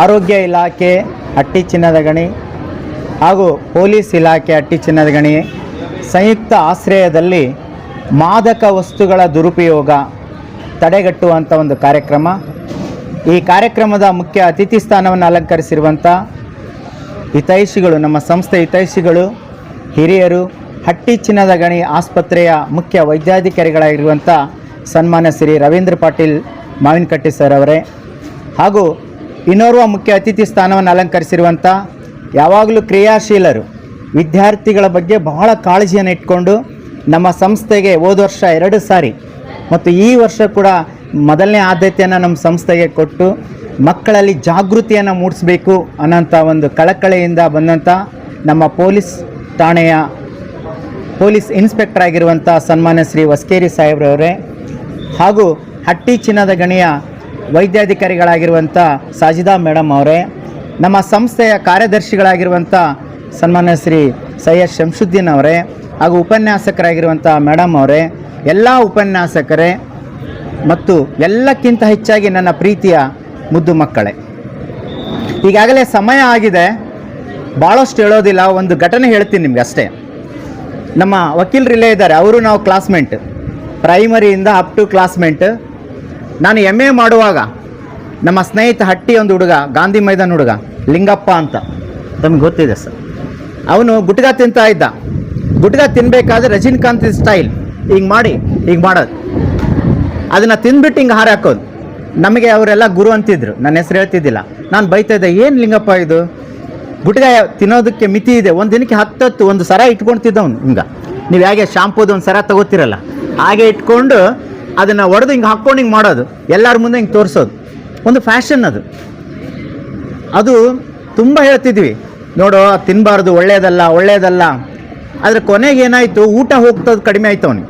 ಆರೋಗ್ಯ ಇಲಾಖೆ ಹಟ್ಟಿ ಚಿನ್ನದ ಗಣಿ ಹಾಗೂ ಪೊಲೀಸ್ ಇಲಾಖೆ ಹಟ್ಟಿ ಚಿನ್ನದ ಗಣಿ ಸಂಯುಕ್ತ ಆಶ್ರಯದಲ್ಲಿ ಮಾದಕ ವಸ್ತುಗಳ ದುರುಪಯೋಗ ತಡೆಗಟ್ಟುವಂಥ ಒಂದು ಕಾರ್ಯಕ್ರಮ. ಈ ಕಾರ್ಯಕ್ರಮದ ಮುಖ್ಯ ಅತಿಥಿ ಸ್ಥಾನವನ್ನು ಅಲಂಕರಿಸಿರುವಂಥ ಹಿತೈಷಿಗಳು, ನಮ್ಮ ಸಂಸ್ಥೆ ಹಿತೈಷಿಗಳು, ಹಿರಿಯರು, ಹಟ್ಟಿ ಚಿನ್ನದ ಗಣಿ ಆಸ್ಪತ್ರೆಯ ಮುಖ್ಯ ವೈದ್ಯಾಧಿಕಾರಿಗಳಾಗಿರುವಂಥ ಸನ್ಮಾನ್ಯ ಶ್ರೀ ರವೀಂದ್ರ ಪಾಟೀಲ್ ಮಾವಿನಕಟ್ಟಿ ಸರ್ ಅವರೇ ಹಾಗೂ ಇನ್ನೋರ್ವ ಮುಖ್ಯ ಅತಿಥಿ ಸ್ಥಾನವನ್ನು ಅಲಂಕರಿಸಿರುವಂಥ ಯಾವಾಗಲೂ ಕ್ರಿಯಾಶೀಲರು, ವಿದ್ಯಾರ್ಥಿಗಳ ಬಗ್ಗೆ ಬಹಳ ಕಾಳಜಿಯನ್ನು ಇಟ್ಕೊಂಡು ನಮ್ಮ ಸಂಸ್ಥೆಗೆ ಹೋದ ವರ್ಷ ಎರಡು ಸಾರಿ ಮತ್ತು ಈ ವರ್ಷ ಕೂಡ ಮೊದಲನೇ ಆದ್ಯತೆಯನ್ನು ನಮ್ಮ ಸಂಸ್ಥೆಗೆ ಕೊಟ್ಟು ಮಕ್ಕಳಲ್ಲಿ ಜಾಗೃತಿಯನ್ನು ಮೂಡಿಸಬೇಕು ಅನ್ನೋಂಥ ಒಂದು ಕಳಕಳೆಯಿಂದ ಬಂದಂಥ ನಮ್ಮ ಪೊಲೀಸ್ ಠಾಣೆಯ ಪೊಲೀಸ್ ಇನ್ಸ್ಪೆಕ್ಟರ್ ಆಗಿರುವಂಥ ಸನ್ಮಾನ್ಯ ಶ್ರೀ ವಸ್ಕೇರಿ ಸಾಹೇಬ್ರವರೇ ಹಾಗೂ ಹಟ್ಟಿ ಚಿನ್ನದ ಗಣಿಯ ವೈದ್ಯಾಧಿಕಾರಿಗಳಾಗಿರುವಂಥ ಸಾಜಿದಾ ಮೇಡಮ್ ಅವರೇ, ನಮ್ಮ ಸಂಸ್ಥೆಯ ಕಾರ್ಯದರ್ಶಿಗಳಾಗಿರುವಂಥ ಸನ್ಮಾನ್ಯ ಶ್ರೀ ಸೈಯದ್ ಶಂಶುದ್ದೀನ್ ಅವರೇ ಹಾಗೂ ಉಪನ್ಯಾಸಕರಾಗಿರುವಂಥ ಮೇಡಮ್ ಅವರೇ, ಎಲ್ಲ ಉಪನ್ಯಾಸಕರೇ ಮತ್ತು ಎಲ್ಲಕ್ಕಿಂತ ಹೆಚ್ಚಾಗಿ ನನ್ನ ಪ್ರೀತಿಯ ಮುದ್ದು ಮಕ್ಕಳೇ. ಈಗಾಗಲೇ ಸಮಯ ಆಗಿದೆ ಭಾಳಷ್ಟು ಹೇಳೋದಿಲ್ಲ, ಒಂದು ಘಟನೆ ಹೇಳ್ತೀನಿ ನಿಮಗೆ ಅಷ್ಟೇ. ನಮ್ಮ ವಕೀಲರಿಲ್ಲೇ ಇದ್ದಾರೆ, ಅವರು ನಾವು ಕ್ಲಾಸ್ಮೇಟ್ ಪ್ರೈಮರಿಯಿಂದ ಅಪ್ ಟು ಕ್ಲಾಸ್ಮೇಟ್ ನಾನು ಎಂ ಎ ಮಾಡುವಾಗ ನಮ್ಮ ಸ್ನೇಹಿತ ಹಟ್ಟಿ ಒಂದು ಹುಡುಗ ಗಾಂಧಿ ಮೈದಾನ ಹುಡುಗ ಲಿಂಗಪ್ಪ ಅಂತ. ತಮಗೆ ಗೊತ್ತಿದೆ ಸರ್. ಅವನು ಗುಟ್ಗ ತಿಂತಾ ಇದ್ದ. ಗುಟ್ಗ ತಿನ್ಬೇಕಾದ್ರೆ ರಜನಿಕಾಂತ್ ಸ್ಟೈಲ್ ಹಿಂಗೆ ಮಾಡಿ ಹಿಂಗೆ ಮಾಡೋದು. ಅದನ್ನು ತಿಂದ್ಬಿಟ್ಟು ಹಿಂಗೆ ಹಾರ ಹಾಕೋದು. ನಮಗೆ ಅವರೆಲ್ಲ ಗುರು ಅಂತಿದ್ರು. ನನ್ನ ಹೆಸರು ಹೇಳ್ತಿದ್ದಿಲ್ಲ. ನಾನು ಬೈತಾಯಿದ್ದೆ ಇದ್ದೆ ಏನು ಲಿಂಗಪ್ಪ ಇದು? ಗುಟ್ಗ ತಿನ್ನೋದಕ್ಕೆ ಮಿತಿ ಇದೆ. ಒಂದು ದಿನಕ್ಕೆ ಹತ್ತತ್ತು ಒಂದು ಸರ ಇಟ್ಕೊಳ್ತಿದ್ದವನು ಹಿಂಗೆ. ನೀವು ಹೇಗೆ ಶಾಂಪೂದು ಒಂದು ಸರ ತಗೋತಿರಲ್ಲ? ಹಾಗೆ ಇಟ್ಕೊಂಡು ಅದನ್ನು ಒಡೆದು ಹಿಂಗೆ ಹಾಕ್ಕೊಂಡು ಹಿಂಗೆ ಮಾಡೋದು. ಎಲ್ಲರ ಮುಂದೆ ಹಿಂಗೆ ತೋರಿಸೋದು. ಒಂದು ಫ್ಯಾಷನ್ ಅದು. ಅದು ತುಂಬ ಹೇಳ್ತಿದ್ವಿ. ನೋಡು ತಿನ್ನಬಾರ್ದು ಒಳ್ಳೆಯದಲ್ಲ ಒಳ್ಳೆಯದಲ್ಲ ಆದರೆ ಕೊನೆಗೆ ಏನಾಯಿತು? ಊಟ ಹೋಗ್ತದ್ದು ಕಡಿಮೆ ಆಯ್ತು ಅವನು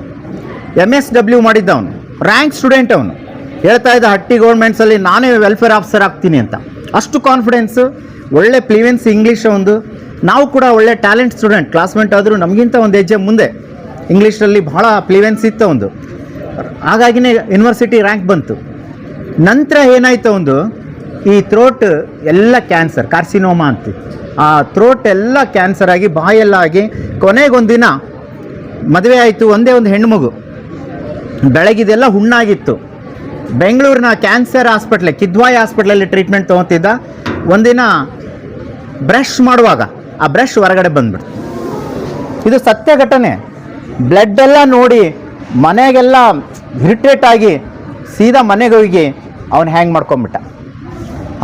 ಎಂ ಎಸ್ ಡಬ್ಲ್ಯೂ ಮಾಡಿದ್ದ ಅವನು. ರ್ಯಾಂಕ್ ಸ್ಟೂಡೆಂಟ್ ಅವನು. ಹೇಳ್ತಾ ಇದ್ದ ಹಟ್ಟಿ ಗೌರ್ಮೆಂಟ್ಸಲ್ಲಿ ನಾನೇ ವೆಲ್ಫೇರ್ ಆಫೀಸರ್ ಆಗ್ತೀನಿ ಅಂತ. ಅಷ್ಟು ಕಾನ್ಫಿಡೆನ್ಸು ಒಳ್ಳೆ ಪ್ಲೀವೆನ್ಸ್ ಇಂಗ್ಲೀಷ್ ಒಂದು ನಾವು ಕೂಡ ಒಳ್ಳೆ ಟ್ಯಾಲೆಂಟ್ ಸ್ಟೂಡೆಂಟ್ ಕ್ಲಾಸ್ಮೇಟ್ ಆದರೂ ನಮಗಿಂತ ಒಂದು ಹೆಜ್ಜೆ ಮುಂದೆ ಇಂಗ್ಲೀಷಲ್ಲಿ ಬಹಳ ಪ್ಲೀವೆನ್ಸ್ ಇತ್ತು ಒಂದು ಹಾಗಾಗಿನೇ ಯೂನಿವರ್ಸಿಟಿ ರ್ಯಾಂಕ್ ಬಂತು. ನಂತರ ಏನಾಯಿತು ಒಂದು, ಈ ಥ್ರೋಟ್ ಎಲ್ಲ ಕ್ಯಾನ್ಸರ್ ಕಾರ್ಸಿನೋಮಾ ಅಂತ. ಆ ಥ್ರೋಟ್ ಎಲ್ಲ ಕ್ಯಾನ್ಸರ್ ಆಗಿ ಬಾಯೆಲ್ಲ ಆಗಿ ಕೊನೆಗೊಂದಿನ ಮದುವೆ ಆಯಿತು ಒಂದೇ ಒಂದು ಹೆಣ್ಣು ಮಗು ಬೆಳಗಿದೆಲ್ಲ ಹುಣ್ಣಾಗಿತ್ತು. ಬೆಂಗಳೂರಿನ ಕ್ಯಾನ್ಸರ್ ಹಾಸ್ಪಿಟ್ಲೆ ಕಿದ್ವಾಯಿ ಹಾಸ್ಪಿಟ್ಲಲ್ಲಿ ಟ್ರೀಟ್ಮೆಂಟ್ ತೊಗೊತಿದ್ದ. ಒಂದಿನ ಬ್ರಷ್ ಮಾಡುವಾಗ, ಆ ಬ್ರಷ್ ಹೊರಗಡೆ ಬಂದ್ಬಿಡ್ತು. ಇದು ಸತ್ಯ ಘಟನೆ. ಬ್ಲಡ್ ಎಲ್ಲ ನೋಡಿ ಮನೆಗೆಲ್ಲ ಇರಿಟೇಟ್ ಆಗಿ ಸೀದಾ ಮನೆಗೆ ಹೋಗಿ ಅವನು ಹ್ಯಾಂಗ್ ಮಾಡ್ಕೊಂಬಿಟ್ಟ.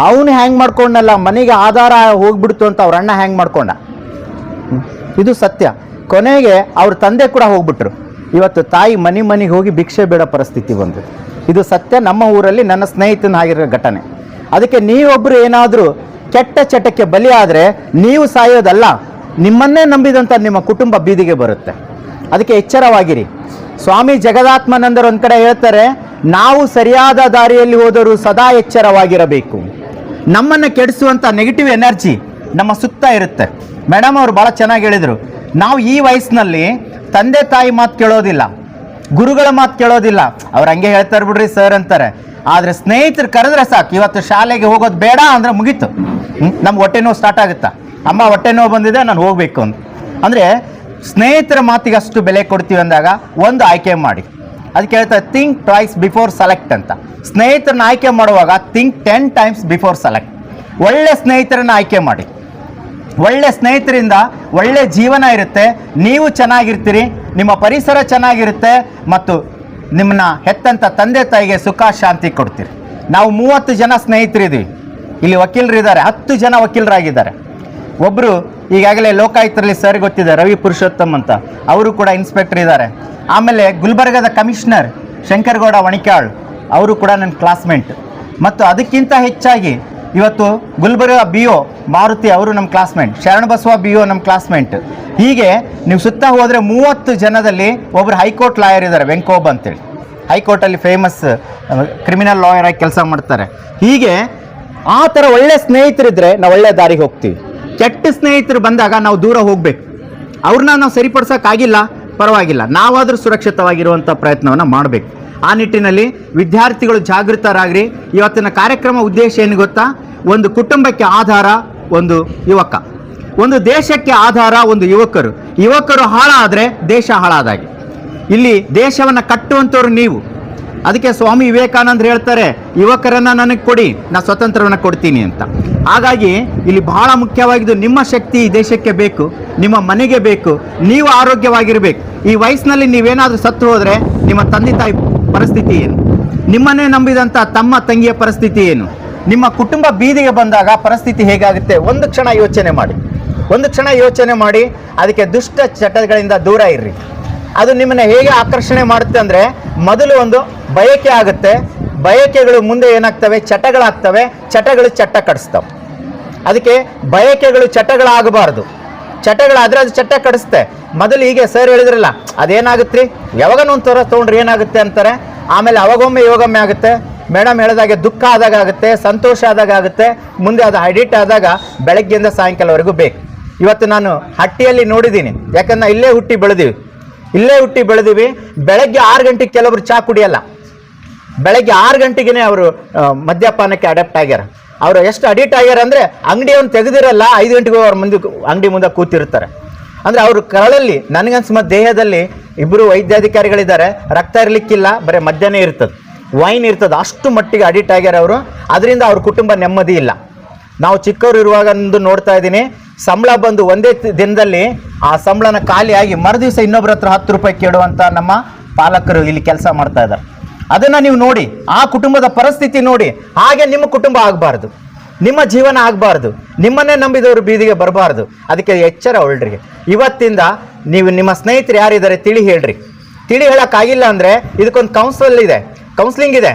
ಅವನು ಹ್ಯಾಂಗ್ ಮಾಡ್ಕೊಂಡಲ್ಲ ಮನೆಗೆ ಆಧಾರ ಹೋಗ್ಬಿಡ್ತು ಅಂತ ಅವ್ರ ಅಣ್ಣ ಹ್ಯಾಂಗ್ ಮಾಡ್ಕೊಂಡ. ಇದು ಸತ್ಯ. ಕೊನೆಗೆ ಅವ್ರ ತಂದೆ ಕೂಡ ಹೋಗ್ಬಿಟ್ರು. ಇವತ್ತು ತಾಯಿ ಮನೆ ಮನೆಗೆ ಹೋಗಿ ಭಿಕ್ಷೆ ಬೇಡ ಪರಿಸ್ಥಿತಿ ಬಂತು ಇದು ಸತ್ಯ. ನಮ್ಮ ಊರಲ್ಲಿ ನನ್ನ ಸ್ನೇಹಿತನ ಆಗಿರೋ ಘಟನೆ. ಅದಕ್ಕೆ ನೀವೊಬ್ಬರು ಏನಾದರೂ ಕೆಟ್ಟ ಚಟಕ್ಕೆ ಬಲಿಯಾದರೆ ನೀವು ಸಾಯೋದಲ್ಲ, ನಿಮ್ಮನ್ನೇ ನಂಬಿದಂಥ ನಿಮ್ಮ ಕುಟುಂಬ ಬೀದಿಗೆ ಬರುತ್ತೆ. ಅದಕ್ಕೆ ಎಚ್ಚರವಾಗಿರಿ. ಸ್ವಾಮಿ ಜಗದಾತ್ಮನಂದರು ಒಂದು ಕಡೆ ಹೇಳ್ತಾರೆ, ನಾವು ಸರಿಯಾದ ದಾರಿಯಲ್ಲಿ ಹೋದರೂ ಸದಾ ಎಚ್ಚರವಾಗಿರಬೇಕು. ನಮ್ಮನ್ನು ಕೆಡಿಸುವಂಥ ನೆಗೆಟಿವ್ ಎನರ್ಜಿ ನಮ್ಮ ಸುತ್ತ ಇರುತ್ತೆ. ಮೇಡಮ್ ಅವರು ಭಾಳ ಚೆನ್ನಾಗಿ ಹೇಳಿದರು. ನಾವು ಈ ವಯಸ್ಸಿನಲ್ಲಿ ತಂದೆ ತಾಯಿ ಮಾತು ಕೇಳೋದಿಲ್ಲ, ಗುರುಗಳ ಮಾತು ಕೇಳೋದಿಲ್ಲ. ಅವ್ರು ಹಂಗೆ ಹೇಳ್ತಾರೆ ಬಿಡ್ರಿ ಸರ್ ಅಂತಾರೆ. ಆದರೆ ಸ್ನೇಹಿತರು ಕರೆದ್ರೆ ಸಾಕು, ಇವತ್ತು ಶಾಲೆಗೆ ಹೋಗೋದು ಬೇಡ ಅಂದ್ರೆ ಮುಗೀತು. ನಮ್ಮ ಹೊಟ್ಟೆ ನೋವು ಸ್ಟಾರ್ಟ್ ಆಗುತ್ತಾ? ಅಮ್ಮ ಹೊಟ್ಟೆ ನೋವು ಬಂದಿದೆ, ನಾನು ಹೋಗಬೇಕು ಅಂತ. ಅಂದರೆ ಸ್ನೇಹಿತರ ಮಾತಿಗೆ ಅಷ್ಟು ಬೆಲೆ ಕೊಡ್ತೀವಿ ಅಂದಾಗ ಒಂದು ಆಯ್ಕೆ ಮಾಡಿ. ಅದಕ್ಕೆ ಹೇಳ್ತಾರೆ ಥಿಂಕ್ ಟ್ವೈಸ್ ಬಿಫೋರ್ ಸೆಲೆಕ್ಟ್ ಅಂತ. ಸ್ನೇಹಿತರನ್ನ ಆಯ್ಕೆ ಮಾಡುವಾಗ think ten times before select ಒಳ್ಳೆ ಸ್ನೇಹಿತರನ್ನ ಆಯ್ಕೆ ಮಾಡಿ. ಒಳ್ಳೆ ಸ್ನೇಹಿತರಿಂದ ಒಳ್ಳೆ ಜೀವನ ಇರುತ್ತೆ. ನೀವು ಚೆನ್ನಾಗಿರ್ತೀರಿ, ನಿಮ್ಮ ಪರಿಸರ ಚೆನ್ನಾಗಿರುತ್ತೆ ಮತ್ತು ನಿಮ್ಮನ್ನ ಹೆತ್ತಂತ ತಂದೆ ತಾಯಿಗೆ ಸುಖ, ಶಾಂತಿ ಕೊಡ್ತೀರಿ. ನಾವು ಮೂವತ್ತು ಜನ ಸ್ನೇಹಿತರಿದ್ದೀವಿ. ಇಲ್ಲಿ ವಕೀಲರಿದ್ದಾರೆ, ಹತ್ತು ಜನ ವಕೀಲರಾಗಿದ್ದಾರೆ. ಒಬ್ಬರು ಈಗಾಗಲೇ ಲೋಕಾಯುಕ್ತರಲ್ಲಿ ಸರ್ ಗೊತ್ತಿದೆ, ರವಿ ಪುರುಷೋತ್ತಮ್ ಅಂತ. ಅವರು ಕೂಡ ಇನ್ಸ್ಪೆಕ್ಟರ್ ಇದ್ದಾರೆ. ಆಮೇಲೆ ಗುಲ್ಬರ್ಗದ ಕಮಿಷನರ್ ಶಂಕರಗೌಡ ವಣಿಕಾಳ್ ಅವರು ಕೂಡ ನನ್ನ ಕ್ಲಾಸ್ಮೇಟ್ ಮತ್ತು ಅದಕ್ಕಿಂತ ಹೆಚ್ಚಾಗಿ ಇವತ್ತು ಗುಲ್ಬರ್ಗ ಬಿ ಒ ಮಾರುತಿ ಅವರು ನಮ್ಮ ಕ್ಲಾಸ್ಮೇಟ್ ಶರಣಬಸವ ಬಿ ಒ ನಮ್ಮ ಕ್ಲಾಸ್ಮೇಟ್ ಹೀಗೆ ನೀವು ಸುತ್ತ ಹೋದರೆ ಮೂವತ್ತು ಜನದಲ್ಲಿ ಒಬ್ಬರು ಹೈಕೋರ್ಟ್ ಲಾಯರ್ ಇದ್ದಾರೆ, ವೆಂಕೋಬ್ ಅಂತೇಳಿ. ಹೈಕೋರ್ಟಲ್ಲಿ ಫೇಮಸ್ ಕ್ರಿಮಿನಲ್ ಲಾಯರ್ ಆಗಿ ಕೆಲಸ ಮಾಡ್ತಾರೆ. ಹೀಗೆ ಆ ಥರ ಒಳ್ಳೆಯ ಸ್ನೇಹಿತರಿದ್ದರೆ ನಾವು ಒಳ್ಳೆಯ ದಾರಿಗೆ ಹೋಗ್ತೀವಿ. ಕೆಟ್ಟ ಸ್ನೇಹಿತರು ಬಂದಾಗ ನಾವು ದೂರ ಹೋಗಬೇಕು. ಅವ್ರನ್ನ ನಾವು ಸರಿಪಡಿಸೋಕ್ಕಾಗಿಲ್ಲ, ಪರವಾಗಿಲ್ಲ. ನಾವಾದರೂ ಸುರಕ್ಷಿತವಾಗಿರುವಂಥ ಪ್ರಯತ್ನವನ್ನು ಮಾಡಬೇಕು. ಆ ನಿಟ್ಟಿನಲ್ಲಿ ವಿದ್ಯಾರ್ಥಿಗಳು ಜಾಗೃತರಾಗ್ರಿ. ಇವತ್ತಿನ ಕಾರ್ಯಕ್ರಮ ಉದ್ದೇಶ ಏನು ಗೊತ್ತಾ? ಒಂದು ಕುಟುಂಬಕ್ಕೆ ಆಧಾರ, ಒಂದು ಯುವಕ. ಒಂದು ದೇಶಕ್ಕೆ ಆಧಾರ, ಒಂದು ಯುವಕರು. ಯುವಕರು ಹಾಳಾದರೆ ದೇಶ ಹಾಳಾದಾಗೆ. ಇಲ್ಲಿ ದೇಶವನ್ನು ಕಟ್ಟುವಂಥವ್ರು ನೀವು. ಅದಕ್ಕೆ ಸ್ವಾಮಿ ವಿವೇಕಾನಂದ್ರು ಹೇಳ್ತಾರೆ, ಯುವಕರನ್ನ ನನಗೆ ಕೊಡಿ, ನಾ ಸ್ವತಂತ್ರವನ್ನು ಕೊಡ್ತೀನಿ ಅಂತ. ಹಾಗಾಗಿ ಇಲ್ಲಿ ಬಹಳ ಮುಖ್ಯವಾಗಿದ್ದು ನಿಮ್ಮ ಶಕ್ತಿ ಈ ದೇಶಕ್ಕೆ ಬೇಕು, ನಿಮ್ಮ ಮನೆಗೆ ಬೇಕು, ನೀವು ಆರೋಗ್ಯವಾಗಿರಬೇಕು. ಈ ವಯಸ್ಸಿನಲ್ಲಿ ನೀವೇನಾದರೂ ಸತ್ತು ಹೋದರೆ ನಿಮ್ಮ ತಂದೆ ತಾಯಿ ಪರಿಸ್ಥಿತಿ ಏನು? ನಿಮ್ಮನ್ನೇ ನಂಬಿದಂಥ ತಮ್ಮ ತಂಗಿಯ ಪರಿಸ್ಥಿತಿ ಏನು? ನಿಮ್ಮ ಕುಟುಂಬ ಬೀದಿಗೆ ಬಂದಾಗ ಪರಿಸ್ಥಿತಿ ಹೇಗಾಗುತ್ತೆ? ಒಂದು ಕ್ಷಣ ಯೋಚನೆ ಮಾಡಿ. ಒಂದು ಕ್ಷಣ ಯೋಚನೆ ಮಾಡಿ, ಅದಕ್ಕೆ ದುಷ್ಟ ಚಟಗಳಿಂದ ದೂರ ಇರ್ರಿ. ಅದು ನಿಮ್ಮನ್ನ ಹೇಗೆ ಆಕರ್ಷಣೆ ಮಾಡುತ್ತೆ ಅಂದರೆ ಮೊದಲು ಒಂದು ಬಯಕೆ ಆಗುತ್ತೆ. ಬಯಕೆಗಳು ಮುಂದೆ ಏನಾಗ್ತವೆ? ಚಟಗಳಾಗ್ತವೆ. ಚಟಗಳು ಚಟ್ಟ ಕಡಿಸ್ತವೆ. ಅದಕ್ಕೆ ಬಯಕೆಗಳು ಚಟಗಳಾಗಬಾರ್ದು. ಚಟಗಳಾದ್ರೆ ಅದು ಚಟ್ಟ ಕಡಿಸುತ್ತೆ ಮೊದಲು ಹೀಗೆ ಸರ್ ಹೇಳಿದ್ರಲ್ಲ ಅದೇನಾಗುತ್ತೆ ಯಾವಾಗ ಒಂದು ಥರ ತೊಗೊಂಡ್ರೆ ಏನಾಗುತ್ತೆ ಅಂತಾರೆ? ಆಮೇಲೆ ಅವಾಗೊಮ್ಮೆ ಯೋಗಮ್ಮೆ ಆಗುತ್ತೆ. ಮೇಡಮ್ ಹೇಳಿದಾಗೆ ದುಃಖ ಆದಾಗ ಆಗುತ್ತೆ, ಸಂತೋಷ ಆದಾಗ ಆಗುತ್ತೆ. ಮುಂದೆ ಅದು ಅಡಿಟ್ ಆದಾಗ ಬೆಳಗ್ಗೆಯಿಂದ ಸಾಯಂಕಾಲವರೆಗೂ ಬೇಕು. ಇವತ್ತು ನಾನು ಹಟ್ಟಿಯಲ್ಲಿ ನೋಡಿದ್ದೀನಿ. ಯಾಕಂದ್ರೆ ಇಲ್ಲೇ ಹುಟ್ಟಿ ಬೆಳೆದೀವಿ. ಇಲ್ಲೇ ಹುಟ್ಟಿ ಬೆಳೆದಿವಿ. ಬೆಳಗ್ಗೆ ಆರು ಗಂಟೆಗೆ ಕೆಲವರು ಚಹಾ ಕುಡಿಯಲ್ಲ. ಬೆಳಗ್ಗೆ ಆರು ಗಂಟೆಗೆ ಅವರು ಮದ್ಯಪಾನಕ್ಕೆ ಅಡಾಪ್ಟ್ ಆಗ್ಯಾರ. ಅವರು ಎಷ್ಟು ಅಡಿಟ್ ಆಗ್ಯಾರ ಅಂದರೆ ಅಂಗಡಿಯನ್ನು ತೆಗೆದಿರಲ್ಲ, ಐದು ಗಂಟೆಗೆ ಅವ್ರ ಮುಂದೆ ಅಂಗಡಿ ಮುಂದೆ ಕೂತಿರ್ತಾರೆ. ಅಂದರೆ ಅವರು ಕರಳಲ್ಲಿ ನನಗನ್ಸ್ಮ ದೇಹದಲ್ಲಿ ಇಬ್ಬರು ವೈದ್ಯಾಧಿಕಾರಿಗಳಿದ್ದಾರೆ. ರಕ್ತ ಇರಲಿಕ್ಕಿಲ್ಲ, ಬರೀ ಮದ್ಯನೇ ಇರ್ತದೆ. ವೈನ್ ಇರ್ತದೆ. ಅಷ್ಟು ಮಟ್ಟಿಗೆ ಅಡಿಟ್ ಆಗ್ಯಾರ ಅವರು. ಅದರಿಂದ ಅವ್ರ ಕುಟುಂಬ ನೆಮ್ಮದಿ ಇಲ್ಲ. ನಾವು ಚಿಕ್ಕವರು ಇರುವಾಗ ನೋಡ್ತಾ ಇದ್ದೀನಿ. ಸಂಬಳ ಬಂದು ಒಂದೇ ದಿನದಲ್ಲಿ ಆ ಸಂಬಳನ ಖಾಲಿಯಾಗಿ ಮರುದಿವಸ ಇನ್ನೊಬ್ಬರ ಹತ್ರ ಹತ್ತು ರೂಪಾಯಿ ಕೇಳುವಂಥ ನಮ್ಮ ಪಾಲಕರು ಇಲ್ಲಿ ಕೆಲಸ ಮಾಡ್ತಾ ಇದ್ದಾರೆ. ಅದನ್ನು ನೀವು ನೋಡಿ, ಆ ಕುಟುಂಬದ ಪರಿಸ್ಥಿತಿ ನೋಡಿ. ಹಾಗೆ ನಿಮ್ಮ ಕುಟುಂಬ ಆಗಬಾರ್ದು. ನಿಮ್ಮ ಜೀವನ ಆಗಬಾರ್ದು. ನಿಮ್ಮನ್ನೇ ನಂಬಿದವರು ಬೀದಿಗೆ ಬರಬಾರ್ದು. ಅದಕ್ಕೆ ಎಚ್ಚರ ಒಳ್ಳ್ರಿಗೆ. ಇವತ್ತಿಂದ ನೀವು ನಿಮ್ಮ ಸ್ನೇಹಿತರು ಯಾರಿದ್ದಾರೆ ತಿಳಿ ಹೇಳ್ರಿ. ತಿಳಿ ಹೇಳೋಕ್ಕಾಗಿಲ್ಲ ಅಂದರೆ ಇದಕ್ಕೊಂದು ಕೌನ್ಸಲ್ ಇದೆ. ಕೌನ್ಸಿಲಿಂಗ್ ಇದೆ.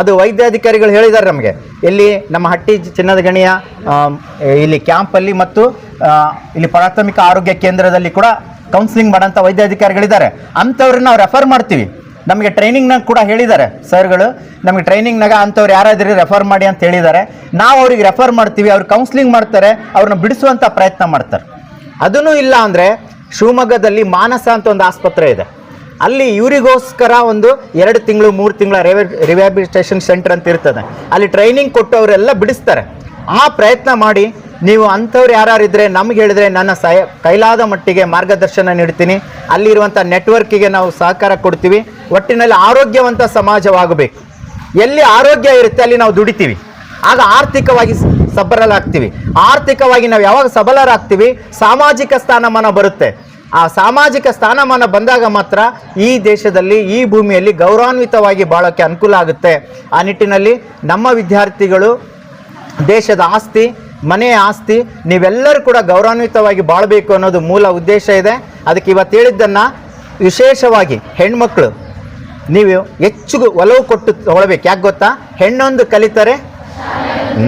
ಅದು ವೈದ್ಯಾಧಿಕಾರಿಗಳು ಹೇಳಿದ್ದಾರೆ ನಮಗೆ. ಇಲ್ಲಿ ನಮ್ಮ ಹಟ್ಟಿ ಚಿನ್ನದ ಗಣಿಯ ಇಲ್ಲಿ ಕ್ಯಾಂಪಲ್ಲಿ ಮತ್ತು ಇಲ್ಲಿ ಪ್ರಾಥಮಿಕ ಆರೋಗ್ಯ ಕೇಂದ್ರದಲ್ಲಿ ಕೂಡ ಕೌನ್ಸಿಲಿಂಗ್ ಮಾಡೋಂಥ ವೈದ್ಯಾಧಿಕಾರಿಗಳಿದ್ದಾರೆ. ಅಂಥವ್ರನ್ನ ನಾವು ರೆಫರ್ ಮಾಡ್ತೀವಿ. ನಮಗೆ ಟ್ರೈನಿಂಗ್ನಾಗ ಕೂಡ ಹೇಳಿದ್ದಾರೆ ಸರ್ಗಳು. ನಮಗೆ ಟ್ರೈನಿಂಗ್ನಾಗ ಅಂಥವ್ರು ಯಾರಾದ್ರೂ ರೆಫರ್ ಮಾಡಿ ಅಂತ ಹೇಳಿದ್ದಾರೆ. ನಾವು ಅವ್ರಿಗೆ ರೆಫರ್ ಮಾಡ್ತೀವಿ, ಅವ್ರು ಕೌನ್ಸಿಲಿಂಗ್ ಮಾಡ್ತಾರೆ, ಅವ್ರನ್ನ ಬಿಡಿಸುವಂಥ ಪ್ರಯತ್ನ ಮಾಡ್ತಾರೆ. ಅದೂ ಇಲ್ಲ ಅಂದರೆ ಶಿವಮೊಗ್ಗದಲ್ಲಿ ಮಾನಸ ಅಂತ ಒಂದು ಆಸ್ಪತ್ರೆ ಇದೆ. ಅಲ್ಲಿ ಇವರಿಗೋಸ್ಕರ ಒಂದು ಎರಡು ತಿಂಗಳು, ಮೂರು ತಿಂಗಳ ರಿವೆ ರಿವ್ಯಾಬಿಲಿಟೇಷನ್ ಸೆಂಟರ್ ಅಂತ ಇರ್ತದೆ. ಅಲ್ಲಿ ಟ್ರೈನಿಂಗ್ ಕೊಟ್ಟು ಅವರೆಲ್ಲ ಬಿಡಿಸ್ತಾರೆ. ಆ ಪ್ರಯತ್ನ ಮಾಡಿ ನೀವು ಅಂಥವ್ರು ಇದ್ದರೆ ನಮ್ಗೆ ಹೇಳಿದ್ರೆ ನನ್ನ ಸಹ, ಕೈಲಾದ ಮಟ್ಟಿಗೆ ಮಾರ್ಗದರ್ಶನ ನೀಡ್ತೀನಿ. ಅಲ್ಲಿರುವಂಥ ನೆಟ್ವರ್ಕಿಗೆ ನಾವು ಸಹಕಾರ ಕೊಡ್ತೀವಿ. ಒಟ್ಟಿನಲ್ಲಿ ಆರೋಗ್ಯವಂತ ಸಮಾಜವಾಗಬೇಕು. ಎಲ್ಲಿ ಆರೋಗ್ಯ ಇರುತ್ತೆ ಅಲ್ಲಿ ನಾವು ದುಡಿತೀವಿ. ಆಗ ಆರ್ಥಿಕವಾಗಿ ಸಬಲರಾಗ್ತೀವಿ. ಆರ್ಥಿಕವಾಗಿ ನಾವು ಯಾವಾಗ ಸಬಲರಾಗ್ತೀವಿ, ಸಾಮಾಜಿಕ ಸ್ಥಾನಮಾನ ಬರುತ್ತೆ. ಆ ಸಾಮಾಜಿಕ ಸ್ಥಾನಮಾನ ಬಂದಾಗ ಮಾತ್ರ ಈ ದೇಶದಲ್ಲಿ, ಈ ಭೂಮಿಯಲ್ಲಿ ಗೌರವಾನ್ವಿತವಾಗಿ ಬಾಳೋಕ್ಕೆ ಅನುಕೂಲ ಆಗುತ್ತೆ. ಆ ನಿಟ್ಟಿನಲ್ಲಿ ನಮ್ಮ ವಿದ್ಯಾರ್ಥಿಗಳು, ದೇಶದ ಆಸ್ತಿ, ಮನೆಯ ಆಸ್ತಿ, ನೀವೆಲ್ಲರೂ ಕೂಡ ಗೌರವಾನ್ವಿತವಾಗಿ ಬಾಳಬೇಕು ಅನ್ನೋದು ಮೂಲ ಉದ್ದೇಶ ಇದೆ. ಅದಕ್ಕೆ ಇವತ್ತು ಹೇಳಿದ್ದನ್ನು ವಿಶೇಷವಾಗಿ ಹೆಣ್ಮಕ್ಳು, ನೀವು ಹೆಚ್ಚು ಒಲವು ಕೊಟ್ಟು ತಗೊಳ್ಬೇಕು. ಯಾಕೆ ಗೊತ್ತಾ? ಹೆಣ್ಣೊಂದು ಕಲಿತಾರೆ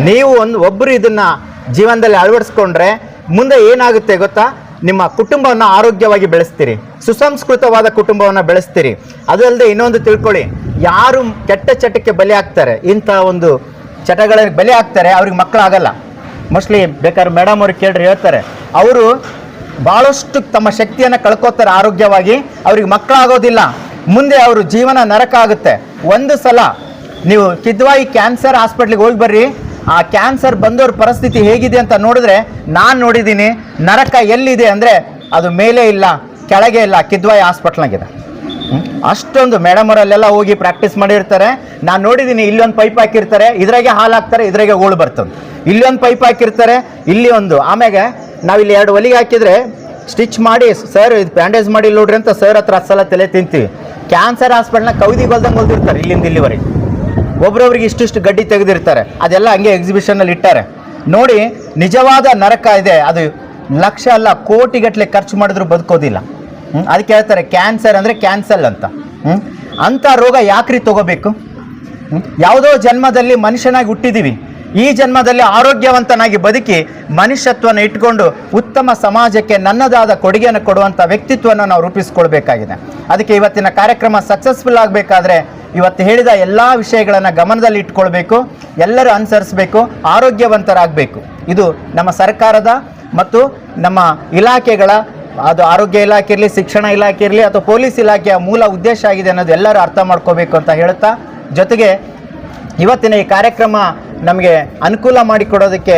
ನೀವು ಒಂದು ಒಬ್ಬರು ಇದನ್ನು ಜೀವನದಲ್ಲಿ ಅಳವಡಿಸ್ಕೊಂಡ್ರೆ ಮುಂದೆ ಏನಾಗುತ್ತೆ ಗೊತ್ತಾ? ನಿಮ್ಮ ಕುಟುಂಬವನ್ನು ಆರೋಗ್ಯವಾಗಿ ಬೆಳೆಸ್ತೀರಿ, ಸುಸಂಸ್ಕೃತವಾದ ಕುಟುಂಬವನ್ನು ಬೆಳೆಸ್ತೀರಿ. ಅದಲ್ಲದೆ ಇನ್ನೊಂದು ತಿಳ್ಕೊಳ್ಳಿ, ಯಾರು ಕೆಟ್ಟ ಚಟಕ್ಕೆ ಬಲಿ ಆಗ್ತಾರೆ, ಇಂಥ ಒಂದು ಚಟಗಳಿಗೆ ಬಲಿ ಆಗ್ತಾರೆ, ಅವ್ರಿಗೆ ಮಕ್ಕಳಾಗಲ್ಲ. ಮೋಸ್ಟ್ಲಿ ಬೇಕಾದ್ರೆ ಮೇಡಮ್ ಅವ್ರಿಗೆ ಕೇಳ್ರಿ, ಹೇಳ್ತಾರೆ. ಅವರು ಭಾಳಷ್ಟು ತಮ್ಮ ಶಕ್ತಿಯನ್ನು ಕಳ್ಕೊತಾರೆ ಆರೋಗ್ಯವಾಗಿ, ಅವ್ರಿಗೆ ಮಕ್ಕಳಾಗೋದಿಲ್ಲ. ಮುಂದೆ ಅವರು ಜೀವನ ನರಕ ಆಗುತ್ತೆ. ಒಂದು ಸಲ ನೀವು ಕಿದ್ವಾಯಿ ಕ್ಯಾನ್ಸರ್ ಹಾಸ್ಪಿಟ್ಲಿಗೆ ಹೋಗಿ ಬರ್ರಿ ಆ ಕ್ಯಾನ್ಸರ್ ಬಂದವ್ರ ಪರಿಸ್ಥಿತಿ ಹೇಗಿದೆ ಅಂತ ನೋಡಿದ್ರೆ ನಾನು ನೋಡಿದ್ದೀನಿ, ನರಕ ಎಲ್ಲಿದೆ ಅಂದರೆ ಅದು ಮೇಲೆ ಇಲ್ಲ, ಕೆಳಗೆ ಇಲ್ಲ, ಕಿದ್ವಾಯಿ ಹಾಸ್ಪಿಟ್ಲಾಗಿದೆ? ಅಷ್ಟೊಂದು ಮೇಡಮ್ ಅವರಲ್ಲೆಲ್ಲ ಹೋಗಿ ಪ್ರಾಕ್ಟೀಸ್ ಮಾಡಿರ್ತಾರೆ. ನಾನು ನೋಡಿದ್ದೀನಿ, ಇಲ್ಲೊಂದು ಪೈಪ್ ಹಾಕಿರ್ತಾರೆ, ಇದ್ರಾಗೆ ಹಾಲು ಹಾಕ್ತಾರೆ, ಇದ್ರಾಗೆ ಗೋಳು ಬರ್ತದೆ. ಇಲ್ಲೊಂದು ಪೈಪ್ ಹಾಕಿರ್ತಾರೆ, ಇಲ್ಲಿ ಒಂದು. ಆಮ್ಯಾಗೆ ನಾವಿಲ್ಲಿ ಎರಡು ಒಲಿಗೆ ಹಾಕಿದ್ರೆ ಸ್ಟಿಚ್ ಮಾಡಿ, ಸರ್ ಇದು ಬ್ಯಾಂಡೇಜ್ ಮಾಡಿ ನೋಡ್ರಿ ಅಂತ ಸರ್ ಹತ್ರ ಹತ್ತು ಸಲ ತಲೆ ತಿಂತೀವಿ. ಕ್ಯಾನ್ಸರ್ ಹಾಸ್ಪಿಟ್ಲ್ನ ಕೌದಿ ಗೊಲ್ದಂಗೆ ಹೊಲ್ದಿರ್ತಾರೆ ಇಲ್ಲಿಂದ ಇಲ್ಲಿವರೆಗೆ. ಒಬ್ರೊಬ್ರಿಗೆ ಇಷ್ಟಿಷ್ಟು ಗಡ್ಡಿ ತೆಗೆದಿರ್ತಾರೆ. ಅದೆಲ್ಲ ಹಂಗೆ ಎಕ್ಸಿಬಿಷನಲ್ಲಿ ಇಟ್ಟಾರೆ. ನೋಡಿ, ನಿಜವಾದ ನರಕ ಇದೆ. ಅದು ಲಕ್ಷ ಅಲ್ಲ ಕೋಟಿಗಟ್ಟಲೆ ಖರ್ಚು ಮಾಡಿದ್ರು ಬದುಕೋದಿಲ್ಲ? ಅದಕ್ಕೆ ಹೇಳ್ತಾರೆ ಕ್ಯಾನ್ಸರ್ ಅಂದರೆ ಕ್ಯಾನ್ಸಲ್ ಅಂತ. ಹ್ಮ್? ಅಂಥ ರೋಗ ಯಾಕ್ರಿ ತಗೋಬೇಕು? ಯಾವುದೋ ಜನ್ಮದಲ್ಲಿ ಮನುಷ್ಯನಾಗಿ ಹುಟ್ಟಿದ್ದೀವಿ ಈ ಜನ್ಮದಲ್ಲಿ ಆರೋಗ್ಯವಂತನಾಗಿ ಬದುಕಿ ಮನುಷ್ಯತ್ವನ ಇಟ್ಕೊಂಡು ಉತ್ತಮ ಸಮಾಜಕ್ಕೆ ನನ್ನದಾದ ಕೊಡುಗೆಯನ್ನು ಕೊಡುವಂಥ ವ್ಯಕ್ತಿತ್ವವನ್ನು ನಾವು ರೂಪಿಸ್ಕೊಳ್ಬೇಕಾಗಿದೆ. ಅದಕ್ಕೆ ಇವತ್ತಿನ ಕಾರ್ಯಕ್ರಮ ಸಕ್ಸಸ್ಫುಲ್ ಆಗಬೇಕಾದ್ರೆ ಇವತ್ತು ಹೇಳಿದ ಎಲ್ಲ ವಿಷಯಗಳನ್ನು ಗಮನದಲ್ಲಿ ಇಟ್ಕೊಳ್ಬೇಕು, ಎಲ್ಲರೂ ಅನುಸರಿಸಬೇಕು, ಆರೋಗ್ಯವಂತರಾಗಬೇಕು. ಇದು ನಮ್ಮ ಸರ್ಕಾರದ ಮತ್ತು ನಮ್ಮ ಇಲಾಖೆಗಳ, ಅದು ಆರೋಗ್ಯ ಇಲಾಖೆ ಇರಲಿ, ಶಿಕ್ಷಣ ಇಲಾಖೆ ಇರಲಿ ಅಥವಾ ಪೊಲೀಸ್ ಇಲಾಖೆಯ ಮೂಲ ಉದ್ದೇಶ ಆಗಿದೆ ಅನ್ನೋದು ಎಲ್ಲರೂ ಅರ್ಥ ಮಾಡ್ಕೋಬೇಕು ಅಂತ ಹೇಳ್ತಾ, ಜೊತೆಗೆ ಇವತ್ತಿನ ಈ ಕಾರ್ಯಕ್ರಮ ನಮಗೆ ಅನುಕೂಲ ಮಾಡಿಕೊಡೋದಕ್ಕೆ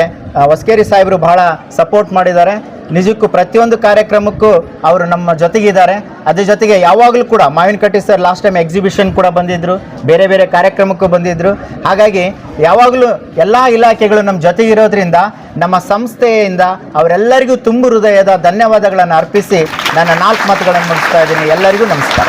ಹೊಸ್ಕೇರಿ ಸಾಹೇಬರು ಬಹಳ ಸಪೋರ್ಟ್ ಮಾಡಿದ್ದಾರೆ. ನಿಜಕ್ಕೂ ಪ್ರತಿಯೊಂದು ಕಾರ್ಯಕ್ರಮಕ್ಕೂ ಅವರು ನಮ್ಮ ಜೊತೆಗಿದ್ದಾರೆ. ಅದ್ರ ಜೊತೆಗೆ ಯಾವಾಗಲೂ ಕೂಡ Mavinakatti sir last time exhibition ಕೂಡ ಬಂದಿದ್ದರು ಬೇರೆ ಬೇರೆ ಕಾರ್ಯಕ್ರಮಕ್ಕೂ ಬಂದಿದ್ದರು ಹಾಗಾಗಿ ಯಾವಾಗಲೂ ಎಲ್ಲ ಇಲಾಖೆಗಳು ನಮ್ಮ ಜೊತೆಗಿರೋದ್ರಿಂದ, ನಮ್ಮ ಸಂಸ್ಥೆಯಿಂದ ಅವರೆಲ್ಲರಿಗೂ ತುಂಬು ಹೃದಯದ ಧನ್ಯವಾದಗಳನ್ನು ಅರ್ಪಿಸಿ ನನ್ನ ನಾಲ್ಕು ಮಾತುಗಳನ್ನು ಮುಗಿಸ್ತಾ ಇದ್ದೀನಿ. ಎಲ್ಲರಿಗೂ ನಮಸ್ಕಾರ.